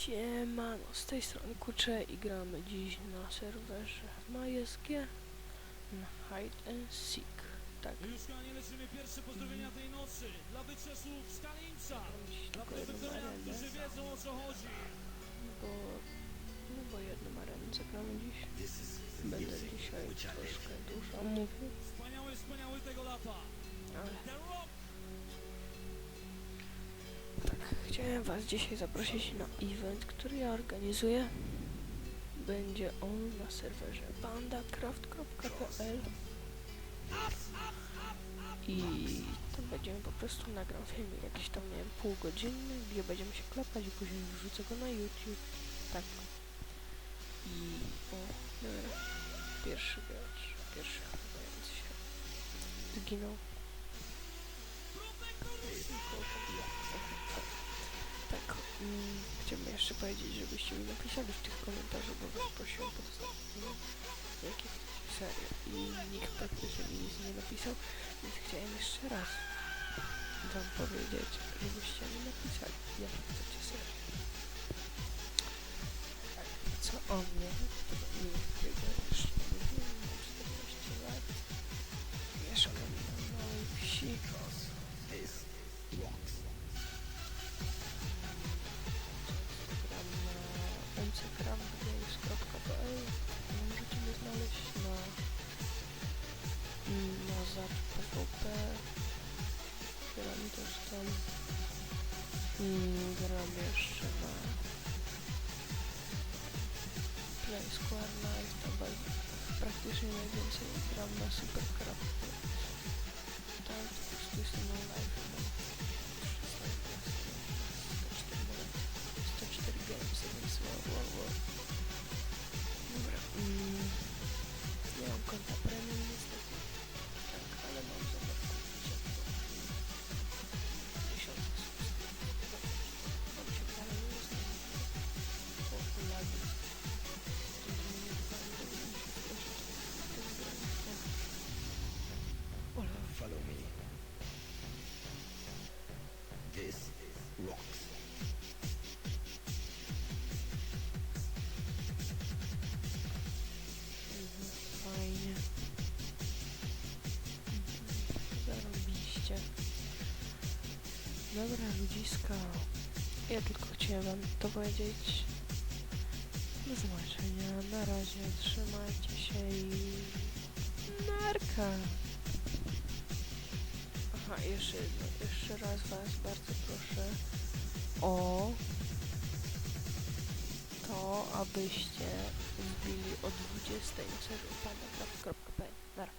Siemano, z tej strony Kucze i gramy dziś na serwerze MySG na Hide and Seek. Tak, Już kochani lecimy pierwsze pozdrowienia tej nocy dla wyczesów z Kalińca. Dla arenę, którzy wiedzą o co chodzi. bo, no bo jedną arenę zagramy dziś. Będę dzisiaj troszkę dużo mówił, Wspaniały, wspaniały chciałem was dzisiaj zaprosić na event, który ja organizuję. Będzie on na serwerze bandacraft.pl I to będziemy po prostu nagram filmik jakiś tam, nie wiem, półgodzinny, gdzie będziemy się klepać i później wrzucę go na YouTube. Tak. I o, dobra. Pierwszy gracz, pierwszy chyba się zginął. Tak, mm, chciałbym jeszcze powiedzieć, żebyście mi napisali w tych komentarzach, bo was prosiłem pod ostatnim jakich serio i nikt praktycznie mi nic nie napisał, więc chciałem jeszcze raz wam powiedzieć, żebyście mi napisali, jak chcecie serię. Tak, co o mnie, Mm, Gram jeszcze na Play Square Night to ba- praktycznie najwięcej gram na Supercraft Tam po Dobra, ludziska. Ja tylko chciałem wam to powiedzieć. Do zobaczenia. Na razie. Trzymajcie się i... Narka. Aha, jeszcze. Jeszcze raz was bardzo proszę o to, abyście wbili o 20 na serwer pana.pl. Nara.